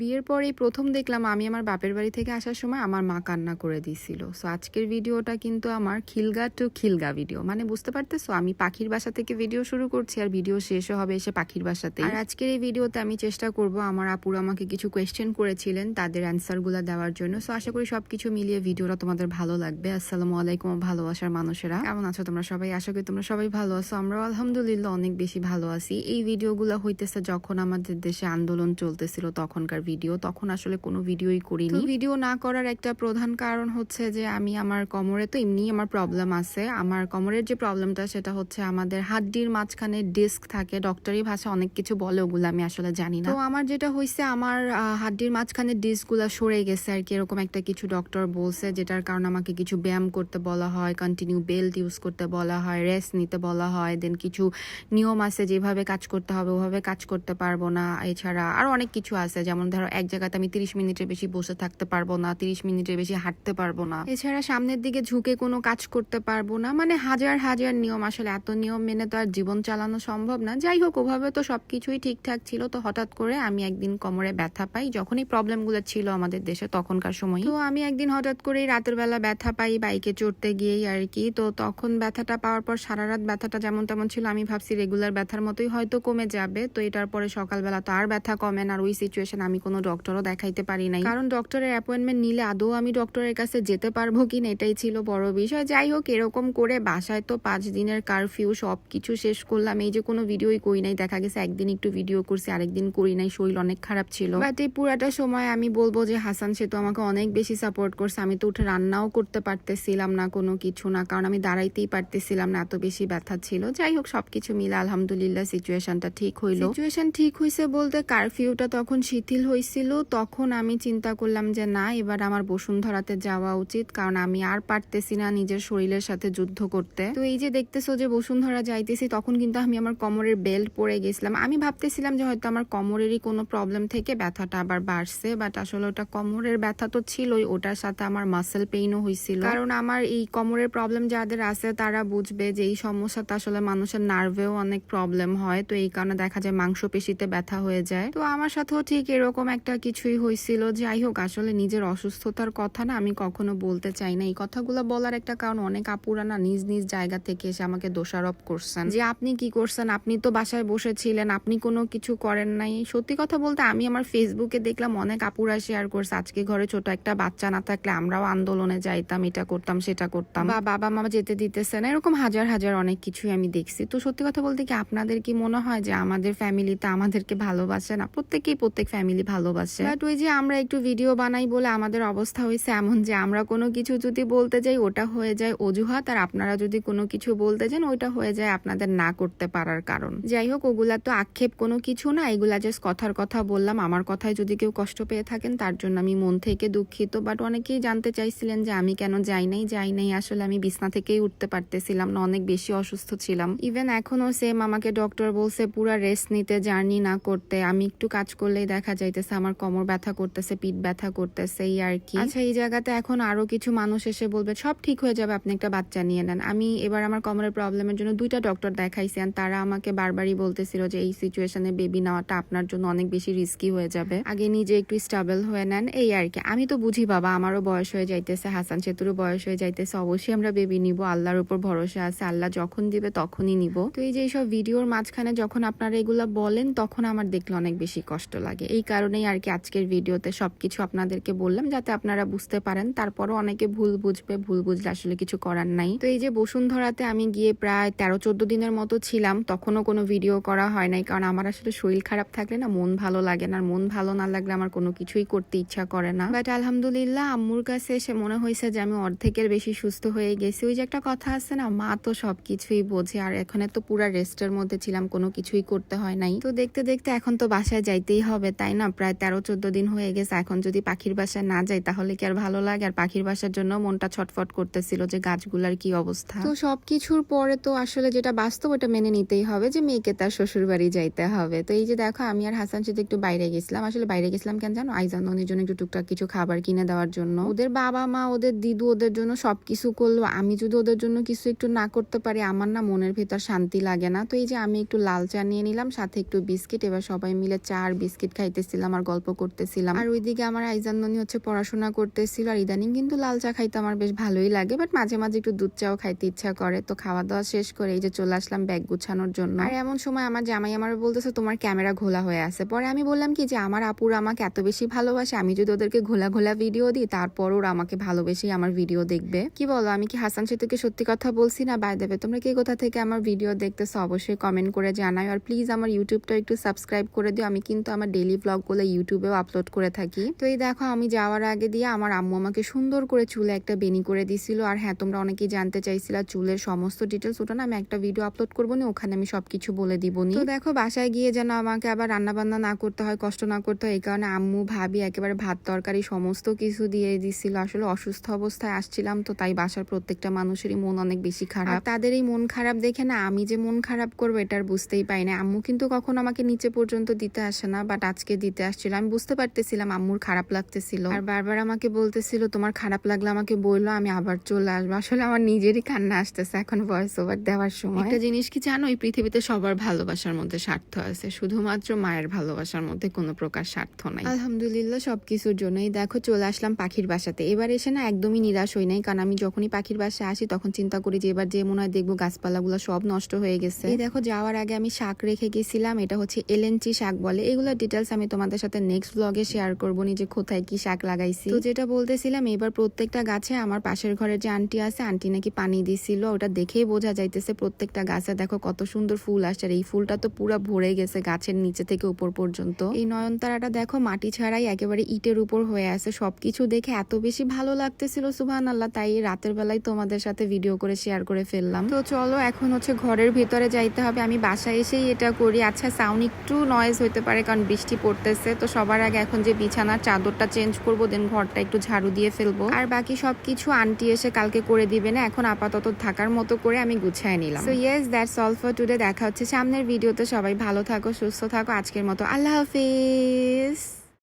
বিয়ের পরেই প্রথম দেখলাম আমি আমার বাপের বাড়ি থেকে আসার সময় আমার মা কান্না করে দিয়েছিল সো আজকের ভিডিওটা কিন্তু আমার খিলগা টু খিলগা ভিডিও মানে বুঝতে পারতেছো, আমি পাখির বাসা থেকে ভিডিও শুরু করছি আর ভিডিও শেষও হবে এসে পাখির বাসাতে আর আজকের এই ভিডিওতে আমি চেষ্টা করব, আমার আপুর আমাকে কিছু কোয়েশ্চেন করেছিলেন, তাদের অ্যান্সারগুলো দেওয়ার জন্য। সো আশা করি সবকিছু মিলিয়ে ভিডিওটা তোমাদের ভালো লাগবে। আসসালামু আলাইকুম ভালোবাসার মানুষেরা। কেমন আছো তোমরা সবাই? আশা করি তোমরা সবাই ভালো আছো। আমরাও আলহামদুলিল্লাহ অনেক বেশি ভালো আছি। এই ভিডিওগুলো হইতেছে যখন আমাদের দেশে আন্দোলন চলতেছিল তখনকার ভিডিও, তখন আসলে কোনো ভিডিওই করিনি। ভিডিও না করার একটা প্রধান কারণ হচ্ছে যে, আমি আমার কোমরে, তো এমনি আমার প্রবলেম আছে। আমার কোমরের যে প্রবলেমটা সেটা হচ্ছে আমাদের হাড্ডির মাঝখানে ডিস্ক থাকে। ডক্টরি ভাষা অনেক কিছু বলে, ওগুলো আমি আসলে জানি না। তো আমার যেটা হয়েছে আমার হাড্ডির মাঝখানে ডিস্কগুলো সরে গেছে আর কি, এরকম একটা কিছু ডক্টর বলছে, যেটার কারণে আমাকে কিছু ব্যায়াম করতে বলা হয় কন্টিনিউ বেল্ট ইউজ করতে বলা হয় রেস্ট নিতে বলা হয় দেন কিছু নিয়ম আছে, যেভাবে কাজ করতে হবে, ওভাবে কাজ করতে পারব না। এছাড়া আরও অনেক কিছু আছে, যেমন ধরো, এক জায়গাতে আমি তিরিশ মিনিটের বেশি বসে থাকতে পারব না, তিরিশ মিনিটের বেশি হাঁটতে পারব না। এছাড়া সামনের দিকে ঝুঁকে কোনো কাজ করতে পারব না মানে হাজার হাজার নিয়ম। আসলে এত নিয়ম মেনে তো আর জীবন চালানো সম্ভব না। যাই হোক, ওভাবে তো সবকিছুই ঠিকঠাক ছিল। তো হঠাৎ করে আমি একদিন কোমরে ব্যথা পাই। যখনই প্রবলেমগুলো ছিল আমাদের দেশে তখনকার সময়। তো আমি একদিন হঠাৎ করেই রাতের বেলা ব্যথা পাই বাইকে চড়তে গিয়েই আর কি। তো তখন ব্যথাটা পাওয়ার পর সারা রাত ব্যথাটা যেমন তেমন ছিল, আমি ভাবছি রেগুলার ব্যথার মতোই হয়তো কমে যাবে। তো এটার পরে সকালবেলা তো আর ব্যথা কমে না। আর ওই সিচুয়েশন আমি কোনো ডক্টরও দেখাইতে পারি নাই। কারণ ডক্টরের অ্যাপয়েন্টমেন্ট নিলে আদৌ আমি ডক্টরের কাছে যেতে পারব কিনা এটাই ছিল বড় বিষয়। যাই হোক, এরকম করে বাসায় তো পাঁচ দিনের কারফিউ সব কিছু শেষ করলাম। এই যে কোনো ভিডিওই করি নাই। দেখা গেছে একদিন একটু ভিডিও করছি, আরেকদিন করি নাই। শরীর অনেক খারাপ ছিল। বাট এই পুরাটা সময় আমি বলব যে, হাসান সে তো আমাকে অনেক বেশি সাপোর্ট করছে। আমি তো উঠে রান্নাও করতে পারতেছিলাম না কোনো কিছু না। কারণ আমি দাঁড়াইতেই পারতেছিলাম না, এত বেশি ব্যথা ছিল। যাই হোক, সবকিছু মিলে আলহামদুলিল্লাহ সিচুয়েশনটা ঠিক হইল। সিচুয়েশন ঠিক হইছে বলতে কারফিউটা তখন শিথিল হয়েছিল, তখন আমি চিন্তা করলাম যে, না, এবার আমার বসুন্ধরাতে যাওয়া উচিত, কারণ আমি আর পারতেছি না নিজের শরীরের সাথে যুদ্ধ করতে। তো এই যে দেখতেছো যে বসুন্ধরা যাইতেছি, তখন কিন্তু আমি আমার কোমরের বেল্ট পরে গেছিলাম। আমি ভাবতেছিলাম যে, হয়তো আমার কোমরেরই কোনো প্রবলেম থেকে ব্যথাটা আবার বাড়ছে বাট আসলে ওটা কোমরের ব্যথা তো ছিলই, ওটার সাথে আমার মাসেল পেইনও হয়েছিল কারণ আমার এই কোমরের প্রবলেম যাদের আছে, তারা বুঝবে যে, এই সমস্যাটা আসলে মানুষের নার্ভেও অনেক প্রবলেম হয়, তো এই কারণে দেখা যায় মাংসপেশিতে ব্যথা হয়ে যায়। তো আমার সাথেও ঠিক এরকম একটা কিছুই হয়েছিল যাই হোক, আসলে নিজের অসুস্থতার কথা না আমি কখনো বলতে চাই না। এই কথাগুলো বলার একটা কারণ অনেক আপুরা না নিজ নিজ জায়গা থেকে এসে আমাকে দোষারোপ করছেন। যে আপনি কি করছেন? আপনি তো বাসায় বসেছিলেন, আপনি কোনো কিছু করেন নাই। সত্যি কথা বলতে আমি আমার ফেসবুকে দেখলাম অনেক আপুরা শেয়ার করছে, আজকে ঘরে ছোট একটা বাচ্চা না থাকলে আমরাও আন্দোলনে যাইতাম, এটা করতাম, সেটা করতাম। বা বাবা মা যেতে দিতেছে না এরকম হাজার হাজার অনেক কিছুই আমি দেখছি। তো সত্যি কথা বলতে কি আপনাদের কি মনে হয় যে আমাদের ফ্যামিলিতে আমাদেরকে ভালোবাসে না? প্রত্যেকেই প্রত্যেক ফ্যামিলি ভালোবাসে। বাট ওই যে আমরা একটু ভিডিও বানাই বলে আমাদের অবস্থা হয়েছে এমন যে আমরা কোনো কিছু যদি বলতে যাই, ওটা হয়ে যায় অজুহাত। আর আপনারা যদি কোনো কিছু বলতে যান, ওইটা হয়ে যায় আপনাদের না করতে পারার কারণ। যাই হোক, ওগুলা তো আক্ষেপ কোনো কিছু না। এগুলা জাস্ট কথার কথা বললাম। আমার কথায় যদি কেউ কষ্ট পেয়ে থাকেন, তার জন্য আমি মন থেকে দুঃখিত। বাট অনেকেই জানতে চাইছিলেন যে আমি কেন যাই নাই? যাই নাই আসলে আমি বিছনা থেকেই উঠতে পারতেছিলাম না। অনেক বেশি অসুস্থ ছিলাম। ইভেন এখনও সেম আমাকে ডক্টর বলছে, পুরা রেস্ট নিতে জার্নি না করতে। আমি একটু কাজ করলেই দেখা যাইতেছে আমার কোমর ব্যথা করতেছে, পিঠ ব্যথা করতেছে, এই আর কি। আচ্ছা এই জায়গাতে এখন আরও কিছু মানুষ এসে বলবে, সব ঠিক হয়ে যাবে, আপনি একটা বাচ্চা নিয়ে নেন। আমি এবার আমার কোমরের প্রবলেমের জন্য দুইটা ডক্টর দেখাইছি আর তারা আমাকে বারবারই বলতেছিল যে, এই সিচুয়েশনে বেবি নেওয়াটা আপনার জন্য অনেক বেশি রিস্কি হয়ে যাবে। আগে নিজে একটু স্টেবল হয়ে নেন। এই আর কি। আমি তো বুঝি, বাবা, আমারও বয়স হয়ে যাইতেছে, হাসান সেতুরও বয়স হয়ে যাইতেছে, অবশ্যই আমরা বেবি নিব, আল্লাহর উপর ভরসা আছে, আল্লাহ যখন দিবে তখনই নিব। তো এই যে এইসব ভিডিওর মাঝখানে যখন আপনারা এগুলা বলেন, তখন আমার দেখলে অনেক বেশি কষ্ট লাগে। এই কারণেই আর কি আজকের ভিডিওতে সবকিছু আপনাদেরকে বললাম, যাতে আপনারা বুঝতে পারেন। তারপরও অনেকে ভুল বুঝবে, ভুল বুঝলে আসলে কিছু করার নাই। তো এই যে বসুন্ধরাতে আমি গিয়ে প্রায় তেরো, চোদ্দ দিনের মতো ছিলাম, তখনও কোনো ভিডিও করা হয় নাই, কারণ আমার আসলে শরীর খারাপ থাকলে না মন ভালো লাগে না, আর মন ভালো না লাগলে আমার কোনো কিছুই করতে ইচ্ছা করে না। বাট আলহামদুলিল্লাহ আম্মুর কাছে এসে মনে হয়েছে যে আমি অর্ধেকের বেশি সুস্থ হয়ে গেছি। ওই যে একটা কথা আছে না, মা তো সব কিছুই বোঝে, আর এখানে তো পুরা রেস্টের মধ্যে ছিলাম, কোনো কিছুই করতে হয় নাই। তো দেখতে দেখতে এখন তো বাসায় যাইতেই হবে, তাই না? প্রায় তেরো, চোদ্দ দিন হয়ে গেছে। এখন যদি পাখির বাসায় না যাই, তাহলে কি আর ভালো লাগে? আর পাখির বাসার জন্য মনটা ছটফট করতেছিল যে গাছগুলার কি অবস্থা। তো সবকিছুর পরে তো আসলে যেটা বাস্তব, ওটা মেনে নিতেই হবে যে মেয়েকে তার শ্বশুর বাড়ি যাইতে হবে। তো এই যে দেখো, আমি আর হাসান সাথে একটু বাইরে গেছিলাম। আসলে বাইরে গেছিলাম কেন জানো? আইজান ননির জন্য একটু টুকটাক কিছু খাবার কিনে দেওয়ার জন্য। ওদের বাবা মা, ওদের দিদু ওদের জন্য সবকিছু করল। আমি যদি ওদের জন্য কিছু একটু না করতে পারি, আমার না মনের ভেতর শান্তি লাগে না। তো এই যে আমি একটু লাল চা নিয়ে নিলাম, সাথে একটু বিস্কিট, এবার সবাই মিলে চা আর বিস্কিট খাইতেছিলাম। আর গল্প করতেছিলাম। আর ওইদিকে আমার আইজান্ননি হচ্ছে পড়াশোনা করতেছিল, আর ইদানিং কিন্তু লাল চা খাইতে আমার বেশ ভালোই লাগে বাট মাঝে মাঝে একটু দুধ চাও খাইতে ইচ্ছা করে। তো খাওয়া দাওয়া শেষ করে এই যে চলে আসলাম ব্যাগ গুছানোর জন্য। আর এমন সময় আমার জামাই আমার বলতেছে, তোমার ক্যামেরা ঘোলা হয়ে আছে। পরে আমি বললাম কি যে, আমার আপুরা আমাকে এত বেশি ভালোবাসে, আমি যদি ওদেরকে ঘোলা ঘোলা ভিডিও দিই, তারপর ওরা আমাকে ভালোবেসে আমার ভিডিও দেখবে। কি বলো, আমি কি হাসান সেতুকে সত্যি কথা বলছি না? বাই দেবে তোমরা কে কোথা থেকে আমার ভিডিও দেখতেছো, অবশ্যই কমেন্ট করে জানাই আর প্লিজ আমার ইউটিউবটা একটু সাবস্ক্রাইব করে দিও, আমি কিন্তু আমার ডেইলি ব্লগগুলো ইউটিউবেও আপলোড করে থাকি। তো এই দেখো, আমি যাওয়ার আগে দিয়ে আমার আম্মু আমাকে সুন্দর করে চুলে একটা বেনি করে দিছিল। আর হ্যাঁ তোমরা অনেকেই জানতে চাইছিলা চুলের সমস্ত ডিটেলস ওটা না আমি একটা ভিডিও আপলোড করব না, ওখানে আমি সবকিছু বলে দিব নি। তো দেখো, বাসায় গিয়ে যেন আমাকে আবার রান্না বান্না না করতে হয়, কষ্ট না করতে হয়, এই কারণে আম্মু, ভাবি একেবারে ভাত, তরকারি সমস্ত কিছু দিয়ে দিছিল। আসলে অসুস্থ অবস্থায় আসছিলাম, তো তাই বাসার প্রত্যেকটা মানুষেরই মন অনেক বেশি খারাপ। তাদের এই মন খারাপ দেখে না আমি যে মন খারাপ করব, এটা আর বুঝতেই পাই না। আম্মু কিন্তু কখনো আমাকে নিচে পর্যন্ত দিতে আসে না বাট আজকে দিতে আসছিল। আমি বুঝতে পারতেছিলাম আম্মুর খারাপ লাগতেছিল। আর বারবার আমাকে বলতেছিল তোমার খারাপ লাগলে আমাকে বলল আমি আবার চলে আসব। আসলে আমার নিজেরই কান্না আসতেছে এখন ভয়েস ওভার দেওয়ার সময়। একটা জিনিস কি জানো এই পৃথিবীতে সবার ভালোবাসার মধ্যে স্বার্থ আছে। শুধুমাত্র মায়ের ভালোবাসার মধ্যে কোনো প্রকার স্বার্থ নাই। আলহামদুলিল্লাহ সবকিছুর জন্যই। দেখো চলে আসলাম পাখির বাসাতে। এবার এসে না একদমই নিরাশ হই নাই কারণ আমি যখনই পাখির বাসায় আসি তখন চিন্তা করি যে এবার যে মনে হয় দেখব গাছপালাগুলো সব নষ্ট হয়ে গেছে। এই দেখো যাওয়ার আগে আমি শাক রেখে গেছিলাম এটা হচ্ছে এলেঞ্চি শাক বলে। এগুলোর ডিটেলস আমি তোমাদের সাথে নেক্সট ব্লগে শেয়ার করব, নিজে কোথায় কি শাক লাগাইছি। তো যেটা বলতেছিলাম, এবার প্রত্যেকটা গাছে আমার পাশের ঘরের যে আন্টি আছে, আন্টি নাকি পানি দিছিল, ওটা দেখেই বোঝা যাইতেছে প্রত্যেকটা গাছে দেখো কত সুন্দর ফুল আসছে, আর এই ফুলটা তো পুরো ভরে গেছে গাছের নিচে থেকে উপর পর্যন্ত। এই নয়নতারাটা দেখো, মাটি ছাড়াই একেবারে ইটের উপর হয়ে আছে, সবকিছু দেখে এত বেশি ভালো লাগতেছিল সুবহান আল্লাহ তাই রাতের বেলায় তোমাদের সাথে ভিডিও করে শেয়ার করে ফেললাম। তো চলো, এখন হচ্ছে ঘরের ভিতরে যাইতে হবে, আমি বাসায় এসেই এটা করি। আচ্ছা সাউন্ড একটু নয়েজ হইতে পারে, কারণ বৃষ্টি পড়তেছে। তো সবার আগে এখন যে বিছানার চাদরটা চেঞ্জ করব দেন ঘরটা একটু ঝাড়ু দিয়ে ফেলব। আর বাকি সব কিছু আন্টি এসে কালকে করে দিবে না, এখন আপাতত থাকার মতো করে আমি গুছায় নিলাম। So yes that's all for today দেখা হচ্ছে সামনের ভিডিওতে। সবাই ভালো থাকো, সুস্থ থাকো, আজকের মতো আল্লাহ হাফিজ।